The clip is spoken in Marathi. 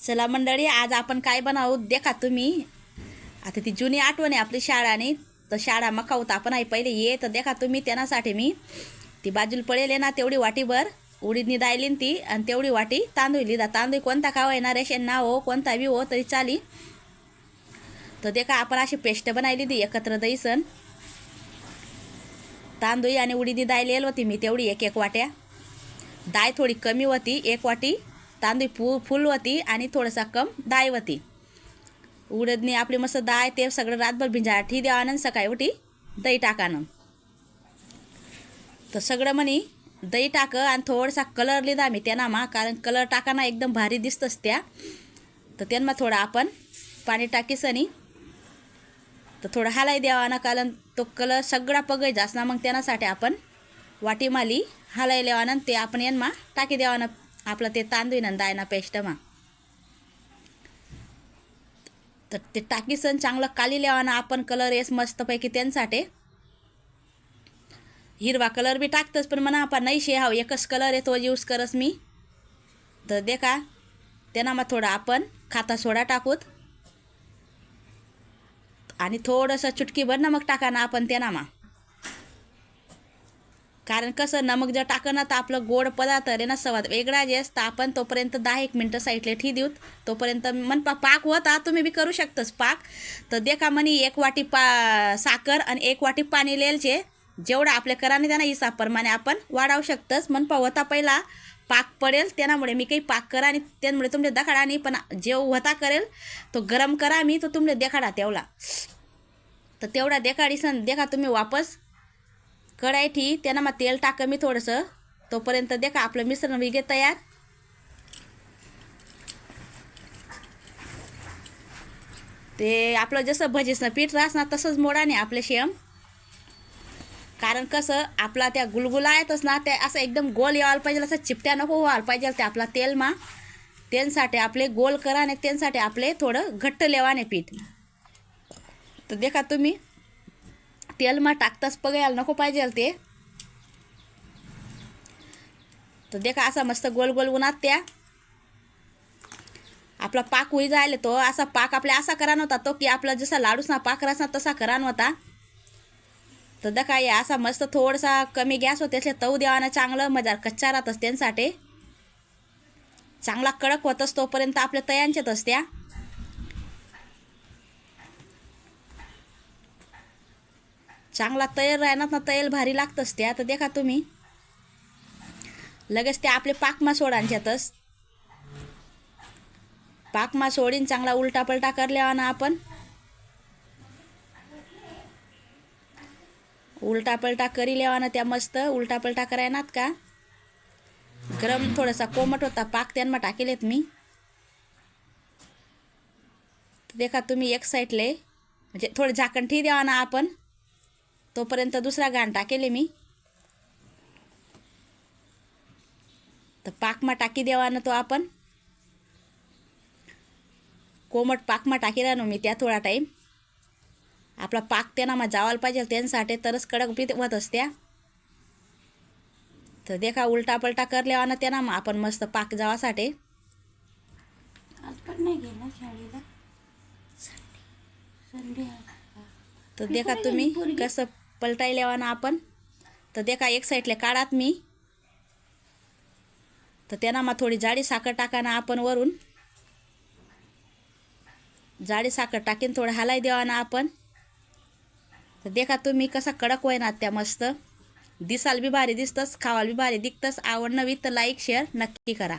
चला मंडळी आज आपण काय बनावू देखा तुम्ही? आता ती जुनी आठवण आहे आपली शाळाने. तर शाळा मका होता आपण आहे पहिले ये तर देखा तुम्ही त्यांनासाठी मी. ती बाजूला पळेल आहे ना तेवढी वाटीभर उडीदनी दायलीन ती आणि तेवढी वाटी तांदूळ लिदा तांदूळ कोणता खावा येणार रेशन ना हो कोणता बी हो तरी चाली. तर देखा आपण अशी पेस्ट बनायली ती एकत्र दहीसन. तांदूळ आणि उडीदी दायलेल होती मी तेवढी एक एक वाट्या. दाय थोडी कमी होती एक वाटी. तांदूळ फु फुल होती आणि थोडासा कम दायवती. होती उडदनी आपली मस्त दाय ते सगळं रातभर भिंजा ठी द्यावानं सकाळी उठी दही टाकानं तर सगळं म्हणी दही टाक आणि थोडासा कलर लिदा मी त्यांना मा कारण कलर टाकाना एकदम भारी दिसतंच त्या. तर त्यांना थोडं आपण पाणी टाकीसनी तर थोडं हालाय द्यावा ना कारण तो कलर सगळा पगायचा ना मग त्यांनासाठी आपण वाटीमाली हालाय द्यावा ते आपण यांना टाकी द्यावा ना आपलं ते तांदूळ ना दायना पेस्टमा. तर ते टाकीसन चांगलं काली लेवाना आपण कलर येस मस्तपैकी त्यांसाठी. हिरवा कलर बी टाकतच पण म्हणा आपण नाही शे हाव एकच कलर आहे तो यूज करस मी. तर देखा त्यांना मग थोडं आपण खाता सोडा टाकूत. आणि थोडंसं चुटकीभर मग टाका ना आपण त्यांना मग कारण कसं नमक जर टाकं ना तर आपलं गोड पदार्थ रे ना सवाद वेगळा जे असतं आपण तोपर्यंत दहा एक मिनटं साईडला ठी देऊत तोपर्यंत मन पा पाक होता तुम्ही बी करू शकतस पाक. तर देखा म्हणे एक वाटी पा साखर आणि एक वाटी पाणी लिहायचे. जेवढं आपल्या कराने त्यांना हिसाबप्रमाणे आपण वाढवू शकतस. मन पा होता पहिला पाक पडेल त्यामुळे मी काही पाक करा आणि त्यामुळे तुमचे दखाडा नाही पण जेव होता करेल. तो गरम करा मी तो तुमच्या देखाडा तेवढा. तर तेवढा देखाडी सण देखा तुम्ही वापस कढाई ठी त्यांना मग तेल टाक मी थोडंसं. तोपर्यंत देखा आपलं मिश्रण विगे तयार. ते आपलं जसं भजीसनं पीठ राहस ना तसंच मोडाने आपले शेम. कारण कसं आपला त्या गुलगुला येतच ना ते असं एकदम गोल यावायला पाहिजे असं चिपट्या नको व्हायला पाहिजे ते आपला तेल मा. त्यांसाठी आपले गोल करा आणि त्यांसाठी आपले थोडं घट्ट लेवाने पीठ. तर देखा तुम्ही. तेल मग टाकताच पगायला नको पाहिजे ते. तर देखा असा मस्त गोल गोल उन्हात त्या. आपला पाक होई जायला तो असा पाक आपल्या असा करा नव्हता तो की आपला जसा लाडूस ना पाक रास ना तसा करा नव्हता. तर देखा या असा मस्त थोडासा कमी गॅस होते असले तऊ देवाना चांगलं मजा कच्चा राहतच त्यांसाठी. चांगला कडक होतच तोपर्यंत आपल्या तयांच्यात असत्या. चांगला तैल राहणार ना तैल भारी लागतंच त्या तर देखा तुम्ही. लगेच ते आपले पाकमा सोडांच्यातच पाकमा सोडीन चांगला उलटा पलटा करल्यावा ना आपण. उलटा पलटा करी लेवा ना त्या मस्त. उलटा पलटा करायनात का? गरम थोडासा कोमट होता पाक त्यांना टाकेलेत मी. देखा तुम्ही एक साईडले म्हणजे थोडं झाकण ठी द्यावा ना आपण. तोपर्यंत दुसरा गाण टाकेले मी. तर पाकमा टाकी द्यावा ना तो आपण. कोमट पाकमा टाकीला ना मी त्या थोडा टाईम आपला पाक त्यांना मग जावायला पाहिजे त्यांसाठी तरच कडक पीत होत असत्या. तर देखा उलटा पलटा करल्यावा ना त्यांना मग आपण मस्त पाक जावासाठी. तर देखा तुम्ही कसं पलटायल्यावा ना आपण. तर देखा एक साईडले काढात मी. तर त्यांना मग थोडी जाडी साखर टाका ना आपण वरून. जाडी साखर टाकीन थोडं हालाई द्यावा ना आपण. तर देखा तुम्ही कसा कडक ना त्या मस्त. दिसाल बी भारी दिसतंच खावाल बी भारी दिसतंच आवडणं बी तर लाईक शेअर नक्की करा.